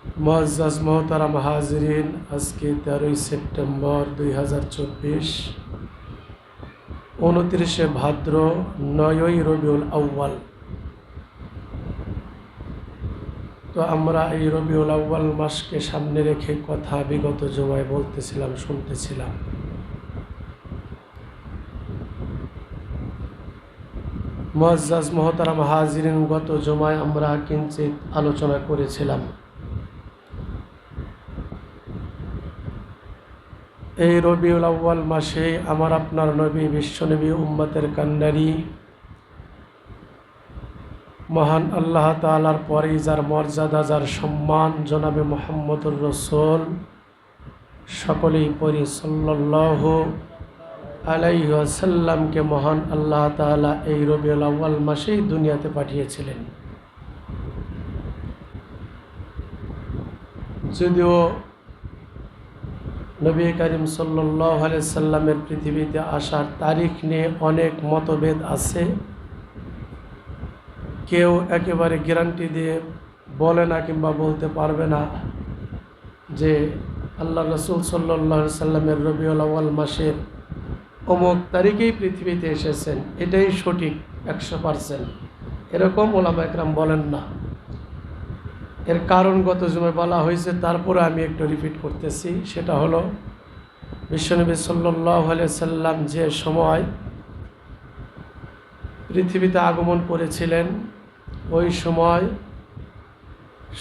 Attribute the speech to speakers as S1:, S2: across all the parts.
S1: মোয়াজ্জাজ মোহতারাম হাজরিন, আজকে তেরোই সেপ্টেম্বর দুই হাজার চব্বিশ। উনত্রিশে ভাদ্র নয়ই রবিউল আউ্বাল তো আমরা এই রবিউল আউ্বাল মাসকে সামনে রেখে কথা বিগত জমায় বলতেছিলাম, শুনতেছিলাম। মোয়াজ্জাজ মোহতারাম হাজরিন গত জমায় আমরা কিঞ্চিত আলোচনা করেছিলাম। এই রবিউল আউ্বাল মাসে আমার আপনার নবী, বিশ্বনবী, উম্মতের কান্ডারি। মহান আল্লাহ তালার পরেই যার মর্যাদা, যার সম্মান জনাবে মোহাম্মদুর রসুল, সকলেই পরি সাল্লাহ আলাইসাল্লামকে মহান আল্লাহ তালা এই রবিউল আউ্বাল মাসেই দুনিয়াতে পাঠিয়েছিলেন। যদিও নবী করিম সাল্লাহ সাল্লামের পৃথিবীতে আসার তারিখ নিয়ে অনেক মতভেদ আছে। কেউ একেবারে গ্যারান্টি দিয়ে বলে না কিংবা বলতে পারবে না যে আল্লাহ রসুল সাল্লাহ সাল্লামের রবিউল আউ্য়াল মাসের অমুক তারিখেই পৃথিবীতে এসেছেন। এটাই সঠিক একশো পারসেন্ট। এরকম ওলামা একরাম বলেন না। এর কারণ গত জমে বলা হয়েছে, তারপরে আমি একটু রিপিট করতেছি। সেটা হলো, বিশ্বনবী সাল্লাহ সাল্লাম যে সময় পৃথিবীতে আগমন করেছিলেন, ওই সময়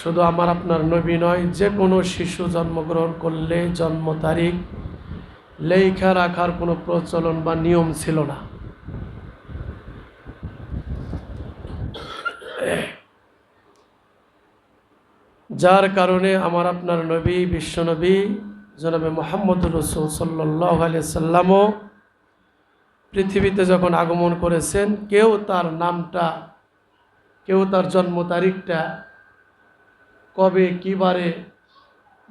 S1: শুধু আমার আপনার নবী নয় যে কোনো শিশু জন্মগ্রহণ করলে জন্ম তারিখ লেখা রাখার কোনো প্রচলন বা নিয়ম ছিল না। যার কারণে আমার আপনার নবী বিশ্বনবী জনাবে মোহাম্মদ রসুল সাল্লাহ সাল্লামও পৃথিবীতে যখন আগমন করেছেন, কেউ তার নামটা, কেউ তার জন্ম তারিখটা কবে কিবারে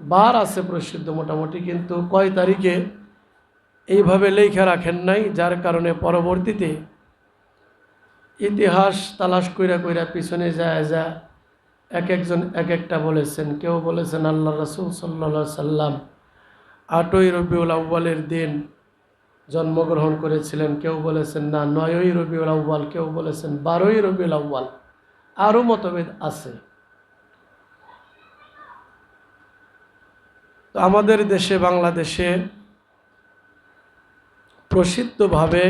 S1: বার আছে প্রসিদ্ধ মোটামুটি, কিন্তু কয় তারিখে এইভাবে লেখা রাখেন নাই, যার কারণে পরবর্তীতে ইতিহাস তালাশ কইরা কইরা পিছনে যায় যা এক একজন এক একটা বলেছেন। কেউ বলেছেন আল্লাহ রসুল সাল্লা সাল্লাম আটই রবিউল আউ্বালের দিন জন্মগ্রহণ করেছিলেন। কেউ বলেছেন, না, নয়ই রবিউল আউ্বাল কেউ বলেছেন, বারোই রবিউল আউ্বাল আরও মতভেদ আছে। তো আমাদের দেশে, বাংলাদেশে প্রসিদ্ধভাবে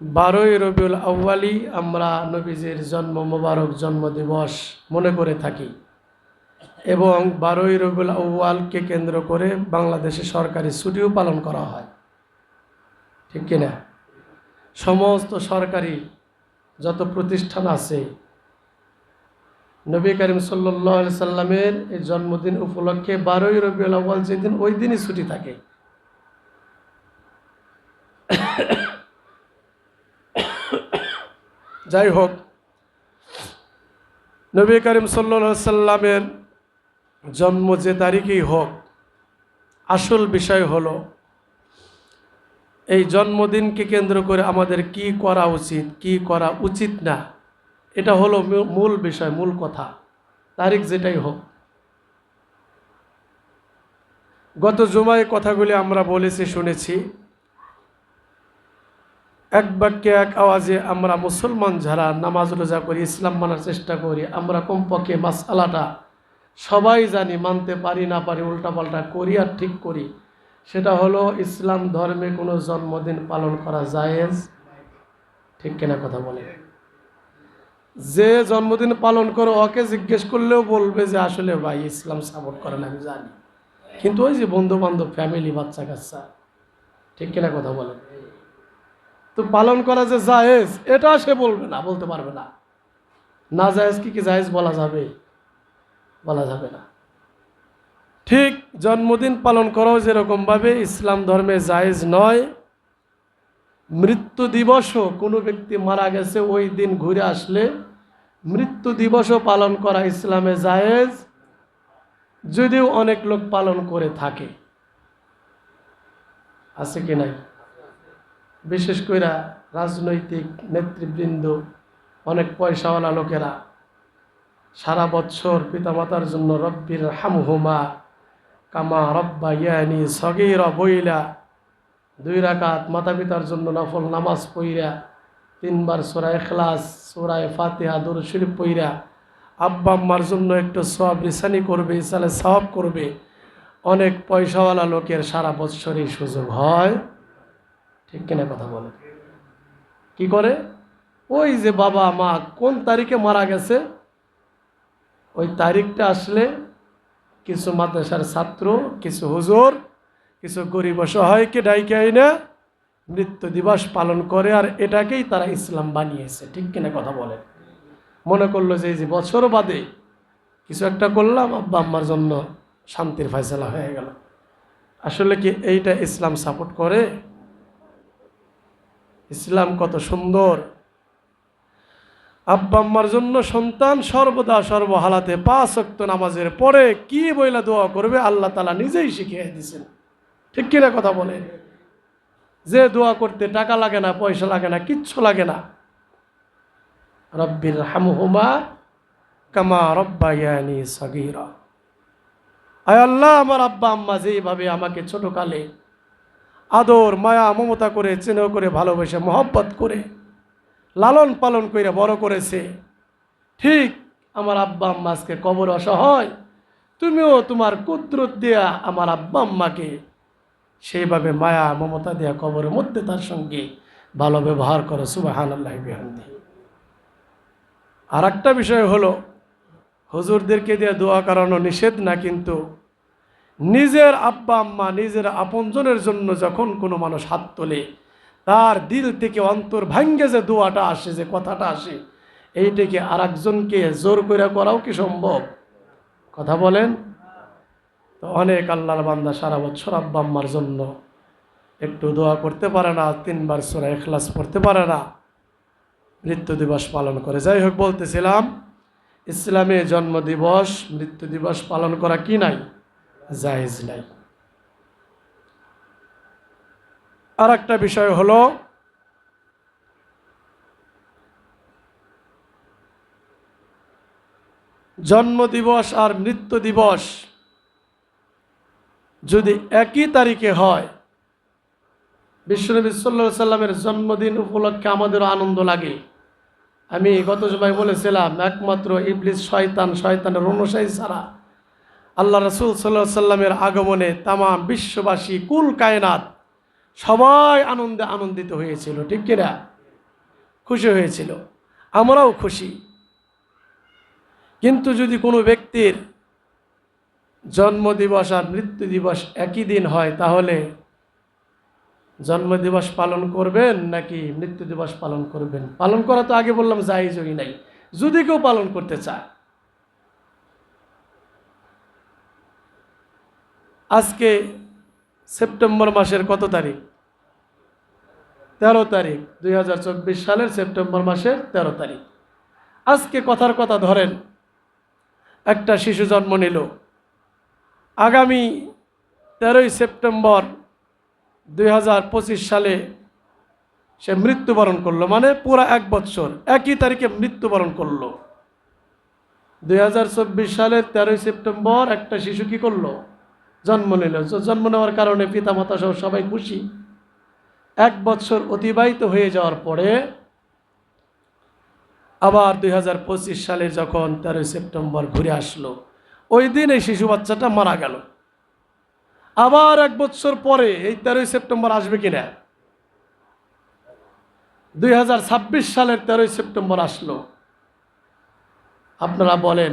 S1: বারোই রবিউল আউ্বালি আমরা নবীজির জন্ম মোবারক জন্মদিবস মনে করে থাকি। এবং বারোই রবিউল আউ্বালকে কেন্দ্র করে বাংলাদেশে সরকারি ছুটিও পালন করা হয়। ঠিক কিনা সমস্ত সরকারি যত প্রতিষ্ঠান আছে, নবী করিম সাল্লাহ সাল্লামের এই জন্মদিন উপলক্ষে বারোই রবিউল আউ্বাল যেদিন ওই দিনই ছুটি থাকে। যাই হোক, নবী করিম সাল্লা সাল্লামের জন্ম যে তারিখেই হোক, আসল বিষয় হলো, এই জন্মদিনকে কেন্দ্র করে আমাদের কি করা উচিত, কি করা উচিত না, এটা হলো মূল বিষয়, মূল কথা, তারিখ যেটাই হোক। গত জুমায় কথাগুলি আমরা বলেছি, শুনেছি। এক বাক্যে এক আওয়াজে আমরা মুসলমান যারা নামাজ রোজা করি, ইসলাম মানার চেষ্টা করি, আমরা কমপক্ষে মাস আলাটা সবাই জানি, মানতে পারি না পারি, উল্টাপাল্টা করি আর ঠিক করি। সেটা হলো ইসলাম ধর্মে কোনো জন্মদিন পালন করা জায়েজ? ঠিক কেনা কথা বলে? যে জন্মদিন পালন করে ওকে জিজ্ঞেস করলেও বলবে যে, আসলে ভাই, ইসলাম সাপোর্ট করেন, আমি জানি। কিন্তু ওই যে বন্ধু বান্ধব ফ্যামিলি বাচ্চা কাচ্চা ঠিক কিনা কথা বলেন তো পালন করা যে জায়েজ, এটা সে বলবে না, বলতে পারবে না। না জায়েজ কি কি জায়েজ বলা যাবে? বলা যাবে না। ঠিক জন্মদিন পালন করাও যেরকমভাবে ইসলাম ধর্মে জায়েজ নয়, মৃত্যু দিবসও কোনো ব্যক্তি মারা গেছে, ওই দিন ঘুরে আসলে মৃত্যু দিবসও পালন করা ইসলামে জায়েজ, যদিও অনেক লোক পালন করে থাকে। আছে কি নাই? বিশেষ করে রাজনৈতিক নেতৃবৃন্দ, অনেক পয়সাওয়ালা লোকেরা সারা বছর পিতামাতার জন্য রব্বির হামহুমা কামা রব্বা ইয়ানি সগির বইলা দুই রাকাত মাতা পিতার জন্য নফল নামাজ পইরা, তিনবার সোরায় খেলাস সোরায় ফাতিহা দুর শরীফ পইরা আব্বা আম্মার জন্য একটু সব রিসানি করবে ইসালে সব করবে। অনেক পয়সাওয়ালা লোকের সারা বৎসরই সুযোগ হয়। ঠিক কিনা কথা বলে কি করে? ওই যে বাবা, মা, কোন তারিখে মারা গেছে? ওই তারিখটা আসলে কিছু মাদ্রাসার ছাত্র, কিছু হুজুর, কিছু গরিব অসহায়কে ডাইকে না মৃত্যু দিবস পালন করে আর এটাকেই তারা ইসলাম বানিয়েছে। ঠিক কিনা কথা বলে মনে করল যে এই যে বছর বাদে কিছু একটা করলাম, আব্বা আম্মার জন্য শান্তির ফয়সলা হয়ে গেল। আসলে কি এইটা ইসলাম সাপোর্ট করে? ইসলাম কত সুন্দর। আব্বা আম্মার জন্য সন্তান সর্বদা সর্বহালাতে পাঁচ অক্ত নামাজের পরে কি বইলা দোয়া করবে আল্লাহ তালা নিজেই শিখিয়ে দিয়েছেন। ঠিক কিনা কথা বলে যে দোয়া করতে টাকা লাগে না, পয়সা লাগে না, কিচ্ছু লাগে না। রব্বির হামহুমা কামা রব্বায়ানি সাগীরা। আয় আল্লাহ, আমার আব্বা আম্মা যেইভাবে আমাকে ছোটকালে আদর, মায়া, মমতা করে চেনেও করে, ভালোবেসে, মহব্বত করে, লালন পালন করে বড় করেছে। ঠিক আমার আব্বা আম্মা আজকে কবর অসহায়। তুমিও তোমার কুদরত দেয়া আমার আব্বা আম্মাকে সেইভাবে মায়া, মমতা দেয়া কবরের মধ্যে তার সঙ্গে ভালো ব্যবহার করো। সুবাহান আল্লাহ বিহান্দি আর একটা বিষয় হলো, হুজুরদেরকে দিয়ে দোয়া করানো নিষেধ না, কিন্তু নিজের আব্বা আম্মা নিজের আপনজনের জন্য যখন কোনো মানুষ হাত তোলে, তার দিল থেকে অন্তর ভাঙ্গে যে দোয়াটা আসে, যে কথাটা আসে, এইটাকে আর একজনকে জোর করে করাও কি সম্ভব? কথা বলেন? তো অনেক আল্লাহর বান্দা সারা বছর আব্বা আম্মার জন্য একটু দোয়া করতে পারে না, তিনবার সোরা এখলাস পড়তে পারে না, মৃত্যু দিবস পালন করে। যাই হোক, বলতেছিলাম, ইসলামে জন্ম দিবস মৃত্যু দিবস পালন করা কি নাই? জায়েজ নাই। আর একটা বিষয় হলো জন্ম দিবস আর মৃত্যু দিবস যদি একই তারিখে হয় বিশ্বনবী সাল্লা সাল্লামের জন্মদিন উপলক্ষে আমাদেরও আনন্দ লাগে। আমি গত সময় বলেছিলাম, একমাত্র ইবলিস শয়তান, শয়তানের অনুসারী ছাড়া আল্লাহ রসুল সাল্লাহ সাল্লামের আগমনে তামাম বিশ্ববাসী, কুল কায়নাত সবাই আনন্দে আনন্দিত হয়েছিল, ঠিক কিনা? খুশি হয়েছিল। আমরাও খুশি। কিন্তু যদি কোনো ব্যক্তির জন্মদিবস আর মৃত্যু দিবস একই দিন হয়, তাহলে জন্মদিবস পালন করবেন নাকি মৃত্যু দিবস পালন করবেন? পালন করা তো আগে বললাম জায়জই নাই। যদি কেউ পালন করতে চায় আজকে সেপ্টেম্বর মাসের কত তারিখ? তেরো তারিখ, দুই হাজার চব্বিশ সালের সেপ্টেম্বর মাসের তেরো তারিখ। আজকে কথার কথা ধরেন, একটা শিশু জন্ম নিল। আগামী তেরোই সেপ্টেম্বর দুই হাজার পঁচিশ সালে সে মৃত্যুবরণ করল মানে পুরা এক বছর একই তারিখে মৃত্যুবরণ করল। দুই হাজার চব্বিশ সালের তেরোই সেপ্টেম্বর একটা শিশু কি করল? জন্ম নিল। জন্ম নেওয়ার কারণে পিতামাতা সহ সবাই খুশি। এক বছর অতিবাহিত হয়ে যাওয়ার পরে আবার দুই হাজার পঁচিশ সালে যখন তেরোই সেপ্টেম্বর ঘুরে আসলো, ওই দিন এই শিশু বাচ্চাটা মারা গেল। আবার এক বছর পরে এই তেরোই সেপ্টেম্বর আসবে কিনা? দুই হাজার ছাব্বিশ সালের তেরোই সেপ্টেম্বর আসলো। আপনারা বলেন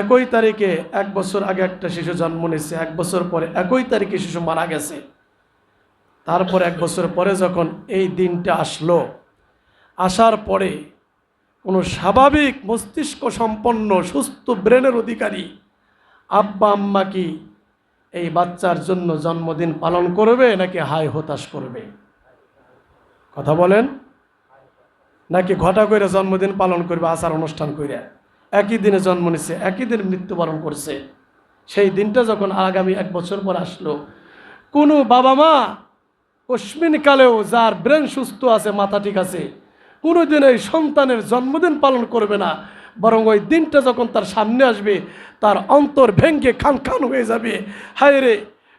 S1: একই তারিখে এক বছর আগে একটা শিশু জন্ম নিচ্ছে এক বছর পরে একই তারিখে শিশু মারা গেছে। তারপর এক বছর পরে যখন এই দিনটা আসলো, আসার পরে কোনো স্বাভাবিক মস্তিষ্ক সম্পন্ন সুস্থ ব্রেনের অধিকারী আব্বা আম্মা কি এই বাচ্চার জন্য জন্মদিন পালন করবে নাকি হাই হতাশ করবে? কথা বলেন? নাকি ঘটা করে জন্মদিন পালন করবে, আচার অনুষ্ঠান করে একই দিনে জন্ম নিচ্ছে একই দিন মৃত্যুবরণ করছে। সেই দিনটা যখন আগামী এক বছর পর আসলো, কোনো বাবা মা কালেও যার ব্রেন সুস্থ আছে, মাথা ঠিক আছে, কোনোদিন এই সন্তানের জন্মদিন পালন করবে না, বরং ওই দিনটা যখন তার সামনে আসবে, তার অন্তর ভেঙ্গে খান খান হয়ে যাবে। হায় রে!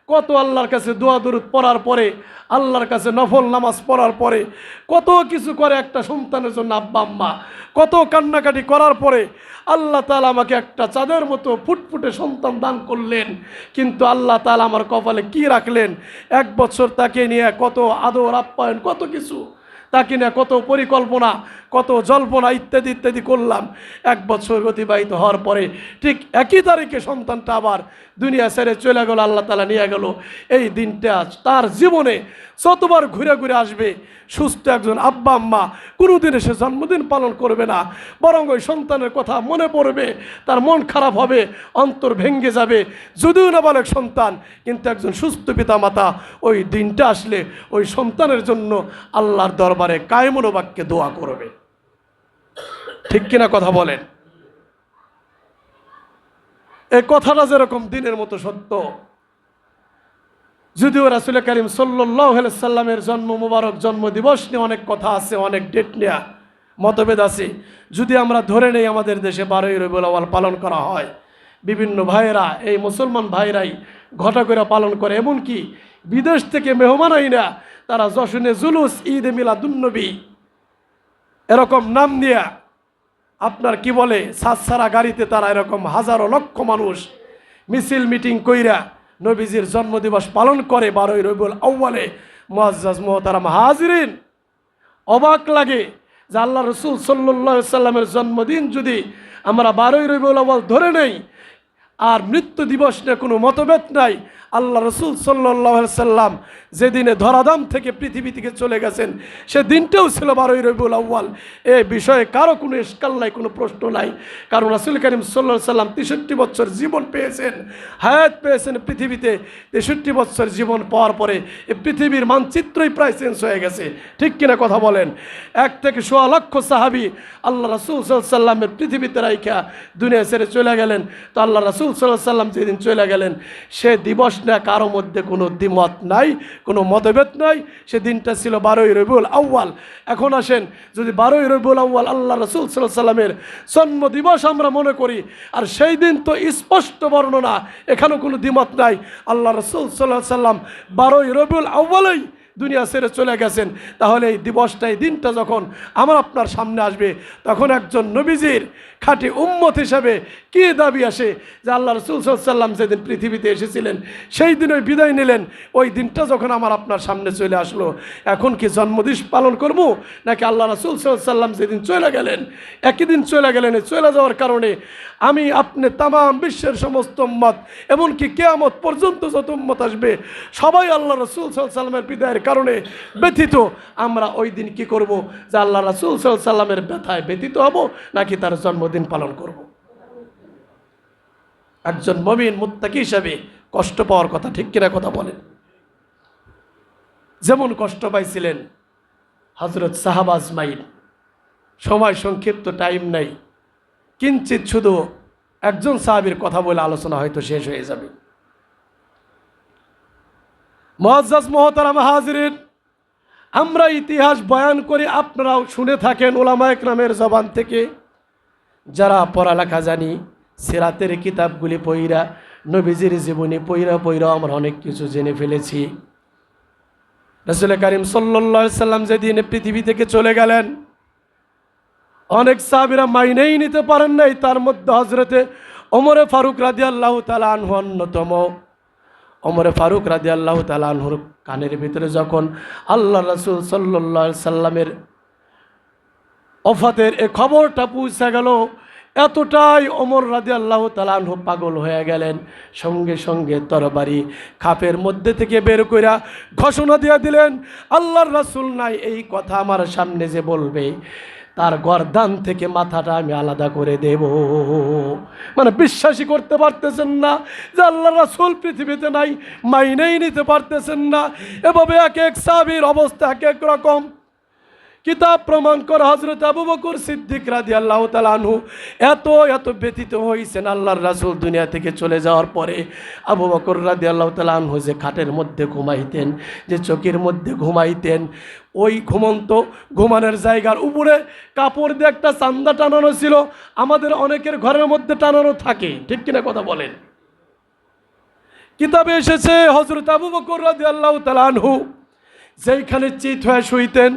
S1: কত আল্লাহর কাছে দোয়া দরুদ পড়ার পরে, আল্লাহর কাছে নফল নামাজ পড়ার পরে, কত কিছু করে একটা সন্তানের জন্য আব্বা, আম্মা, কত কান্নাকাটি করার পরে, আল্লাহ তালা আমাকে একটা চাঁদের মতো ফুটফুটে সন্তান দান করলেন। কিন্তু আল্লাহ তালা আমার কপালে কি রাখলেন? এক বছর তাকে নিয়ে কত আদর, আপ্যায়ন, কত কিছু। তাকে নিয়ে কত পরিকল্পনা, কত জল্পনা ইত্যাদি ইত্যাদি করলাম। এক বছর অতিবাহিত হওয়ার পরে ঠিক একই তারিখে সন্তানটা আবার দুনিয়া ছেড়ে চলে গেল, আল্লাহ তালা নিয়ে গেল। এই দিনটা তার জীবনে যতবার ঘুরে ঘুরে আসবে, সুস্থ একজন আব্বা, আম্মা, কোনোদিন সে জন্মদিন পালন করবে না, বরং ওই সন্তানের কথা মনে পড়বে, তার মন খারাপ হবে, অন্তর ভেঙ্গে যাবে। যদিও না বালক সন্তান, কিন্তু একজন সুস্থ পিতা মাতা ওই দিনটা আসলে ওই সন্তানের জন্য আল্লাহর দরবারে কায়মনো বাক্যে দোয়া করবে। ঠিক কিনা কথা বলেন? এই কথাটা যেরকম দিনের মতো সত্য, যদিও রাসুল করিম সাল্লামের জন্ম মুবারক জন্ম দিবস নিয়ে অনেক কথা আছে, অনেক ডেট নেয়া মতভেদ আছে। যদি আমরা ধরে নেই আমাদের দেশে বারোই রবিউল পালন করা হয়, বিভিন্ন ভাইয়েরা, এই মুসলমান ভাইরাই ঘটা করে পালন করে, এমনকি বিদেশ থেকে মেহমান হয় না তারা যশনে জুলুস ঈদ মিলাদুন্নবী। এরকম নাম দিয়া আপনার কি বলে সাতসারা গাড়িতে তারা এরকম হাজারো লক্ষ মানুষ মিছিল মিটিং কইরা নবীজির জন্মদিবস পালন করে বারোই রবিউল আউ্বালে মুআজ্জাজ মোহতারাম হাজিরিন, অবাক লাগে যে আল্লাহ রসুল সাল্লাহ সাল্লামের জন্মদিন যদি আমরা বারোই রবিউল আউ্বাল ধরে নেই, আর মৃত্যু দিবস নিয়ে কোনো মতভেদ নাই আল্লাহ রসুল সাল্লাহ সাল্লাম যেদিনে ধরাধাম থেকে পৃথিবী থেকে চলে গেছেন সে দিনটাও ছিল বারোই রবিউল আউ্বাল এ বিষয়ে কারও কোনো ইস্কাল নাই, কোনো প্রশ্ন নাই। কারণ রাসুল করিম সাল্লা সাল্লাম তেষট্টি বছর জীবন পেয়েছেন, হায়াত পেয়েছেন পৃথিবীতে। তেষট্টি বছর জীবন পাওয়ার পরে এ পৃথিবীর মানচিত্রই প্রায় চেঞ্জ হয়ে গেছে। ঠিক কিনা কথা বলেন? এক থেকে সোয়া লক্ষ সাহাবি আল্লাহ রাসুল সাল্লামের পৃথিবীতে রাইখা দুনিয়া ছেড়ে চলে গেলেন। তো আল্লাহ রাসুল সাল্লাহ সাল্লাম যেদিন চলে গেলেন, সে দিবস না, কারও মধ্যে কোনো দ্বিমত নাই, কোনো মতভেদ নাই। সে দিনটা ছিল বারোই রবিউল আউ্য়াল। এখন আসেন, যদি বারোই রবিউল আউ্য়াল আল্লাহ রসুল সাল্লাহ সাল্লামের জন্ম দিবস আমরা মনে করি, আর সেই দিন তো স্পষ্ট বর্ণনা, এখানেও কোনো দ্বিমত নাই। আল্লাহ রসুল সাল্লাহ সাল্লাম বারোই রবিউল আউ্বালেই দুনিয়া ছেড়ে চলে গেছেন। তাহলে এই দিবসটা, এই দিনটা যখন আমার আপনার সামনে আসবে, তখন একজন নবীজির খাঁটি উম্মত হিসাবে কি দাবি আসে যে আল্লাহ রসুল সাল্লাম যেদিন পৃথিবীতে এসেছিলেন, সেই দিন ওই বিদায় নিলেন। ওই দিনটা যখন আমার আপনার সামনে চলে আসলো, এখন কি জন্মদিন পালন করব? নাকি আল্লাহ রসুল সাল্লাম যেদিন চলে গেলেন, একই দিন চলে গেলেন চলে যাওয়ার কারণে আমি আপনি তাম বিশ্বের সমস্ত উম্মত, এমনকি কেয়ামত পর্যন্ত যত উম্মত আসবে, সবাই আল্লাহ রসুল সাল্লামের বিদায়ের কারণে ব্যথিত। আমরা ওই দিন কি করব? যে আল্লাহ রসুল সাল্লামের ব্যথায় ব্যথিত হব, নাকি তার জন্মদিন পালন করব? একজন মমিন মুত্তাকি হিসাবে কষ্ট পাওয়ার কথা ঠিক কিনা কথা বলেন। যেমন কষ্ট পাইছিলেন হজরত সাহাবাজ মাইন সময় সংক্ষিপ্ত টাইম নাই। কিঞ্চিত শুধু একজন সাহাবির কথা বলে আলোচনা হয়তো শেষ হয়ে যাবে। মহাজাজ মহতারাম হাজিরের আমরা ইতিহাস বয়ান করে, আপনারাও শুনে থাকেন ওলামা একরামের জবান থেকে। যারা পড়ালেখা জানি সিরাতের কিতাবগুলি পইরা, নবীজির জীবনী পইরা পইরা আমরা অনেক কিছু জেনে ফেলেছি। রসুল করিম সাল্লা সাল্লাম যেদিন পৃথিবী থেকে চলে গেলেন, অনেক সাহাবিরা মাইনেই নিতে পারেন নাই, তার মধ্যে হজরতে ওমরে ফারুক রাজি আল্লাহ তালা অন্যতম। ওমরে ফারুক রাজি আল্লাহ তালা আনহুর কানের ভিতরে যখন আল্লাহ রসুল সাল্লা সাল্লামের অফাতের এ খবরটা পৌঁছে গেল এতটাই অমর রাজি আল্লাহ তালানহ পাগল হয়ে গেলেন। সঙ্গে সঙ্গে তরবারি খাপের মধ্যে থেকে বের কইরা ঘোষণা দিয়ে দিলেন, আল্লাহর রাসুল নাই, এই কথা আমার সামনে যে বলবে, তার গরদান থেকে মাথাটা আমি আলাদা করে দেব। মানে বিশ্বাসই করতে পারতেছেন না যে আল্লাহ রাসুল পৃথিবীতে নাই, মাইনেই নিতে পারতেছেন না। এভাবে এক এক সাবির অবস্থা এক এক রকম। কিতাব প্রমাণ করে হজরত আবু বকুর সিদ্দিক রাদি আল্লাহ তালানহু এত এত ব্যথিত হয়েছেন আল্লাহর রাসূল দুনিয়া থেকে চলে যাওয়ার পরে আবু বকর রাদি আল্লাহ তালানহু যে খাটের মধ্যে ঘুমাইতেন, যে চোখের মধ্যে ঘুমাইতেন, ওই ঘুমন্ত ঘুমানোর জায়গার উপরে কাপড় দিয়ে একটা চান্দা টানানো ছিল, আমাদের অনেকের ঘরের মধ্যে টানানো থাকে, ঠিক কিনা কথা বলেন? কিতাবে এসেছে হজরত আবু বকর রাদি আল্লাহ তালানহু যেইখানে চিত হয়ে শুইতেন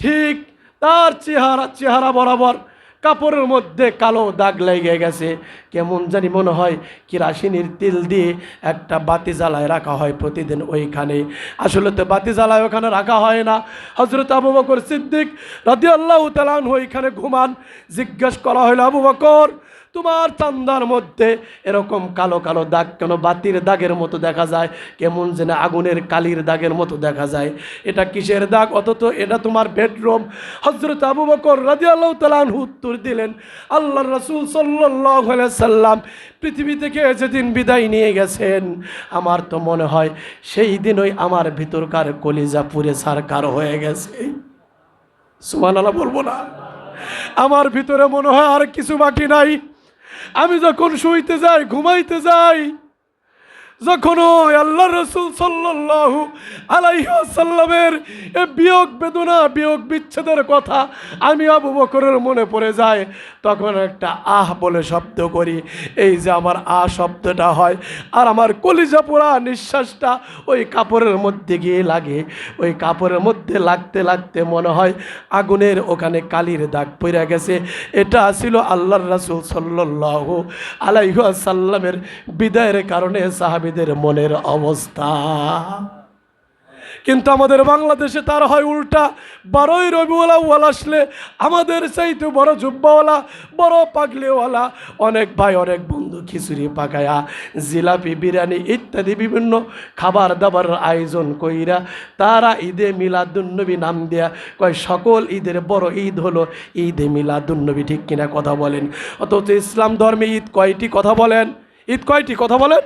S1: ঠিক তার চেহারা চেহারা বরাবর কাপড়ের মধ্যে কালো দাগ লেগে গেছে। কেমন জানি মনে হয় কিরাসিনীর তিল দিয়ে একটা বাতি জ্বালায় রাখা হয় প্রতিদিন ওইখানে। আসলে তো বাতি জ্বালায় ওখানে রাখা হয় না। হজরত আবু বকর সিদ্দিক রাদি আল্লাহ তালান ওইখানে ঘুমান, জিজ্ঞেস করা হইল, আবু বকর তোমার চান্দার মধ্যে এরকম কালো কালো দাগ কেন? বাতির দাগের মতো দেখা যায়। কেমন যেন আগুনের কালির দাগের মতো দেখা যায়। এটা কিসের দাগ? অথচ এটা তোমার বেডরুম। হজরত আবু বকর রাজি আল্লাহ তালান উত্তর দিলেন আল্লাহ রসুল সাল্লাম পৃথিবী থেকে যেদিন বিদায় নিয়ে গেছেন, আমার তো মনে হয় সেই দিনই আমার ভিতরকার কলিজা পুরে সারকার হয়ে গেছে। সুমান আল্লাহ বলব না। আমার ভিতরে মনে হয় আর কিছু বাকি নাই। আমি যখন শুইতে যাই, ঘুমাইতে যাই, যখন ওই আল্লাহ রসুল সাল্লু আলাইসাল্লামের বিয়োগ বেদনা, বিয়োগ বিচ্ছেদের কথা আমি আবু বকরের মনে পড়ে যায় তখন একটা আহ বলে শব্দ করি। এই যে আমার আহ শব্দটা হয়, আর আমার কলিজা পোড়া নিঃশ্বাসটা ওই কাপড়ের মধ্যে গিয়ে লাগে। ওই কাপড়ের মধ্যে লাগতে লাগতে মনে হয় আগুনের ওখানে কালির দাগ পড়ে গেছে। এটা ছিল আল্লাহর রাসুল সাল্লাল্লাহু আলাইহি সাল্লামের বিদায়ের কারণে সাহাবিদের মনের অবস্থা। কিন্তু আমাদের বাংলাদেশে তার হয় উল্টা। বারোই রবিওয়ালা ওয়াল আসলে আমাদের চাইতে বড় জুব্বাওয়ালা, বড় পাগলিওয়ালা, অনেক ভাই, অনেক বন্ধু খিচুড়ি পাকায়া, জিলাপি, বিরিয়ানি ইত্যাদি বিভিন্ন খাবার দাবার আয়োজন কইরা তারা ঈদে মিলাদুন্নবী নাম দেয়া কয়, সকল ঈদের বড় ঈদ হলো ঈদে মিলাদুন্নবী। ঠিক কিনা কথা বলেন। অথচ ইসলাম ধর্মে ঈদ কয়টি কথা বলেন? ঈদ কয়টি কথা বলেন?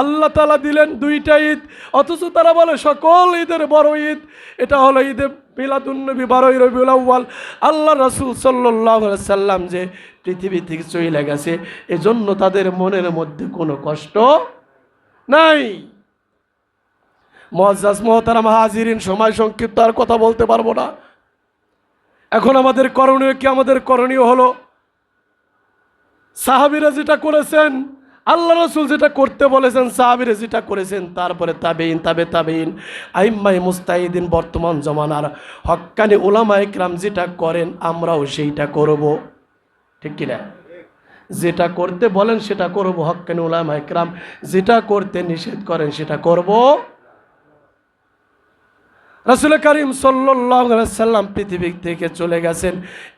S1: আল্লাহ তালা দিলেন দুইটা ঈদ। অথচ তারা বলে, সকল ঈদের বড় ঈদ। এটা হলো ঈদে মিলাদুন্নবী বারোই রবিউল আউ্বাল আল্লাহ রাসুল সাল্লাহ সাল্লাম যে পৃথিবী থেকে চলে গেছে, এজন্য তাদের মনের মধ্যে কোনো কষ্ট নাই। মহাজ মহতারাম হাজিরিন, সময় সংক্ষিপ্ত, আর কথা বলতে পারব না। এখন আমাদের করণীয় কি? আমাদের করণীয় হলো, সাহাবিরা যেটা করেছেন আল্লাহ রসুল যেটা করতে বলেছেন, সাহাবিরে যেটা করেছেন, তারপরে তাবেইন তাবে তাবেইন আইম্মাই মুস্তাহিদিন বর্তমান জমানার হক্কানি ওলামা ইকরাম যেটা করেন, আমরাও সেইটা করব। ঠিক কিনা? যেটা করতে বলেন, সেটা করব। হক্কানি ওলামা ইকরাম যেটা করতে নিষেধ করেন, সেটা করব। রাসুল করিম সাল্লাম পৃথিবী থেকে চলে গেছেন।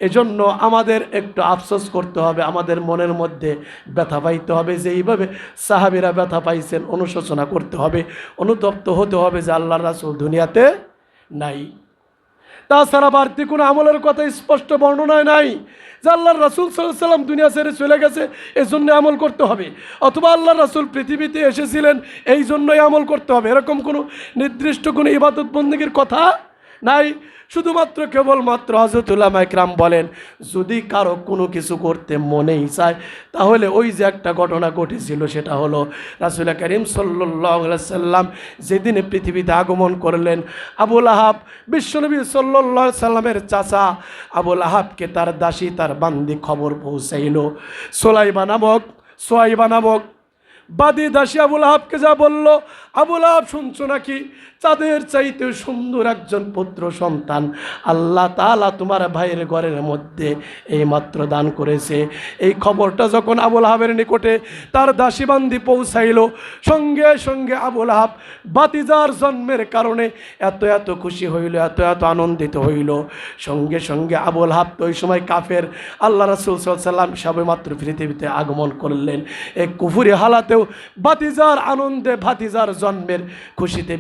S1: এজন্য আমাদের একটু আফসোস করতে হবে, আমাদের মনের মধ্যে ব্যথা পাইতে হবে, যে এইভাবে সাহাবিরা ব্যথা পাইছেন, অনুশোচনা করতে হবে, অনুতপ্ত হতে হবে যে আল্লাহ রাসুল দুনিয়াতে নাই। তাছাড়া বাড়তি কোনো আমলের কথা স্পষ্ট বর্ণনায় নাই যে আল্লাহ রাসুল সাল্লাম দুনিয়া ছেড়ে চলে গেছে এই জন্য আমল করতে হবে। অথবা আল্লাহ রাসুল পৃথিবীতে এসেছিলেন এই জন্যই আমল করতে হবে। এরকম কোনো নির্দিষ্ট কোনো ইবাদত বন্দীগীর কথা নাই। শুধুমাত্র কেবলমাত্র হজরতুল্লাহ মাইকরাম বলেন, যদি কারও কোনো কিছু করতে মনেই চায়, তাহলে ওই যে একটা ঘটনা ঘটেছিল, সেটা হলো রাসুল করিম সাল্লাম যেদিনে পৃথিবীতে আগমন করলেন আবুল আহাব বিশ্বনবী সাল্লাহ সাল্লামের চাচা আবুল আহাবকে তার দাসী, তার বান্দি খবর পৌঁছাইল। সোলাইবা নামক, সোয়াইবা নামক বাদী দাসী আবুল আহাবকে যা বলল আবুল আহাব শুনছো নাকি? চাঁদের চাইতে সুন্দর একজন পুত্র সন্তান আল্লাহ তালা তোমার ভাইয়ের ঘরের মধ্যে এই মাত্র দান করেছে। এই খবরটা যখন আবুল আহাবের নিকটে তার দাসীবান্দি পৌঁছাইল, সঙ্গে সঙ্গে আবুল আহাব বাতিজার জন্মের কারণে এত এত খুশি হইল, এত এত আনন্দিত হইল। সঙ্গে সঙ্গে আবুল আহাব তো ওই সময় কাফের, আল্লাহ রাসুল সাল্লাম সবেমাত্র পৃথিবীতে আগমন করলেন। এই কুফুরি হালাতেও বাতিজার আনন্দে ভাতিজার জন্মের খুশিতে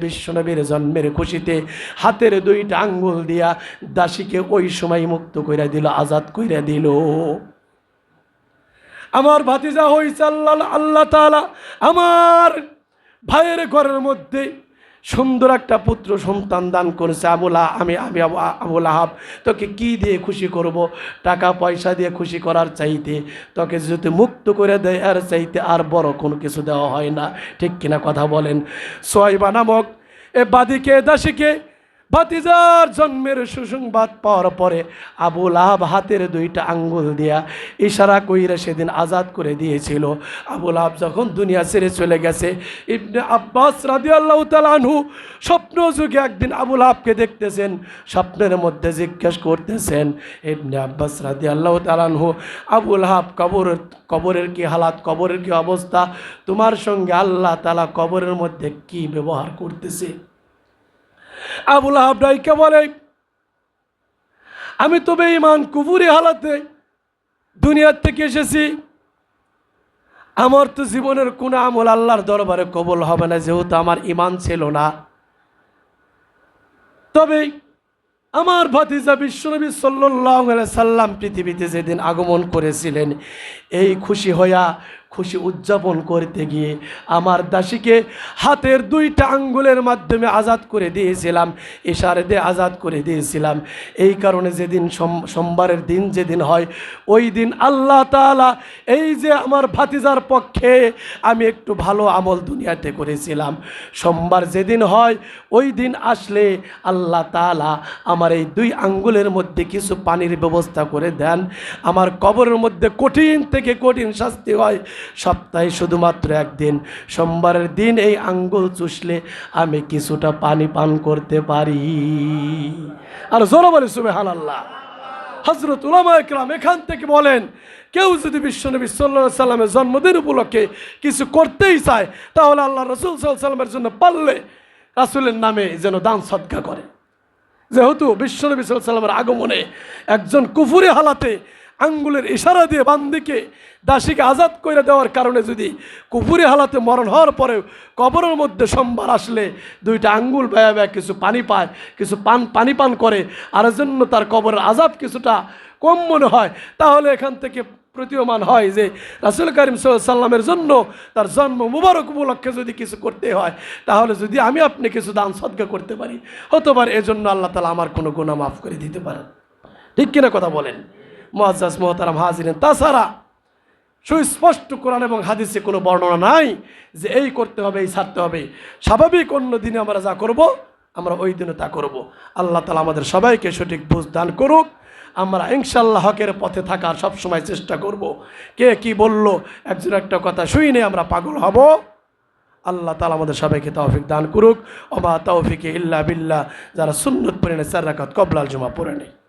S1: বিশ্বনবীর জন্মের খুশিতে হাতের দুইটা আঙ্গুল দিয়া দাসীকে ওই সময় মুক্ত কইরা দিল, আজাদ কইরা দিল। আমার ভাতিজা হইছে আল্লাহ তাআলা আমার ভাইয়ের ঘরের মধ্যে সুন্দর একটা পুত্র সন্তান দান করেছে, আবুলা আমি আমি আবুল আহাব, তোকে কি দিয়ে খুশি করব? টাকা পয়সা দিয়ে খুশি করার চাইতে তোকে যদি মুক্ত করে দেয় আর চাইতে আর বড় কোনো কিছু দেওয়া হয় না। ঠিক কিনা কথা বলেন। সোয়াইবা নামক এ বাদিকে দাসীকে ভাতিজার জন্মের সুসংবাদ পাওয়ার পরে আবুল আহাব হাতের দুইটা আঙ্গুল দিয়া ইশারা কইরা সেদিন আজাদ করে দিয়েছিল। আবুল আহাব যখন দুনিয়া ছেড়ে চলে গেছে, ইবনে আব্বাস রাদি আল্লাহ তালানহু স্বপ্ন যুগে একদিন আবুল আহাবকে দেখতেছেন, স্বপ্নের মধ্যে জিজ্ঞেস করতেছেন, ইবনে আব্বাস রাদি আল্লাহ তালানহু আবুল আহাব কবর, কবরের কি হালাত, কবরের কি অবস্থা? তোমার সঙ্গে আল্লাহ তালা কবরের মধ্যে কি ব্যবহার করতেছে? আবুল আহাবরাইকে বলে, আমি তবে ইমান কুবুরি হালাতে দুনিয়ার থেকে এসেছি। আমার তো জীবনের কোনো আমল আল্লাহর দরবারে কবল হবে না, যেহেতু আমার ইমান ছিল না। তবে আমার ভাতিজা বিশ্বনবী সাল্লাহ সাল্লাম পৃথিবীতে যেদিন আগমন করেছিলেন, এই খুশি হইয়া খুশি উদযাপন করতে গিয়ে আমার দাসীকে হাতের দুইটা আঙ্গুলের মাধ্যমে আজাদ করে দিয়েছিলাম, ইশারে দিয়ে আজাদ করে দিয়েছিলাম। এই কারণে যেদিন সোম- সোমবারের দিন যেদিন হয়, ওই দিন আল্লাহ তাআলা এই যে আমার ভাতিজার পক্ষে আমি একটু ভালো আমল দুনিয়াতে করেছিলাম। সোমবার যেদিন হয়, ওই দিন আসলে আল্লাহ তাআলা আমার এই দুই আঙ্গুলের মধ্যে কিছু পানির ব্যবস্থা করে দেন। আমার কবরের মধ্যে কঠিন থেকে কঠিন শাস্তি হয় সপ্তাহে শুধুমাত্র একদিন। সোমবারের দিন এই আঙ্গুল চুষলে আমি কিছুটা পানি পান করতে পারি। আর জোর বলে সুবেহান আল্লাহ হজরত উলামা একরাম এখান থেকে বলেন, কেউ যদি বিশ্বনবী সাল্লাহ সাল্লামের জন্মদিন উপলক্ষে কিছু করতেই চায়, তাহলে আল্লাহ রসুল সাল্লাহ সাল্লামের জন্য পারলে রাসুলের নামে যেন দান সৎকা করে। যেহেতু বিশ্বনবী সাল্লামের আগমনে একজন কুফুরি হালাতে আঙ্গুলের ইশারা দিয়ে বান্দিকে দাসীকে আজাদ করে দেওয়ার কারণে যদি কুফুরি হালাতে মরণ হওয়ার পরেও কবরের মধ্যে সোমবার আসলে দুইটা আঙ্গুল ব্যয়া ব্যয়া কিছু পানি পায়, কিছু পান, পানি পান করে, আর জন্য তার কবরের আজাব কিছুটা কম মনে হয়। তাহলে এখান থেকে প্রতীয়মান হয় যে রাসুল করিম সাল্লামের জন্য তার জন্ম মুবারক উপলক্ষে যদি কিছু করতে হয়, তাহলে যদি আমি আপনি কিছু দান সদ্গা করতে পারি, হতে পারে এজন্য আল্লাহ তালা আমার কোনো গুণা মাফ করে দিতে পারেন। ঠিক কিনা কথা বলেন? মহাজাজ মহতারাম হাজিরেন তাছাড়া সুস্পষ্ট কোরআন এবং হাদিসে কোনো বর্ণনা নাই যে এই করতে হবে, এই ছাড়তে হবে। স্বাভাবিক অন্য দিনে আমরা যা করব, আমরা ওই দিনে তা করব। আল্লাহ তালা আমাদের সবাইকে সঠিক বুঝ দান করুক। আমরা ইনশাল্লাহ হকের পথে থাকার সবসময় চেষ্টা করব। কে কি বলল, একজন একটা কথা শুইনে আমরা পাগল হব। আল্লাহ তালা আমাদের সবাইকে তৌফিক দান করুক। অবা তৌফিকে ইল্লা বিল্লাহ। যারা সুন্নত পড়ে নেয় রাকাত কবলাল জমা পড়ে নেয়।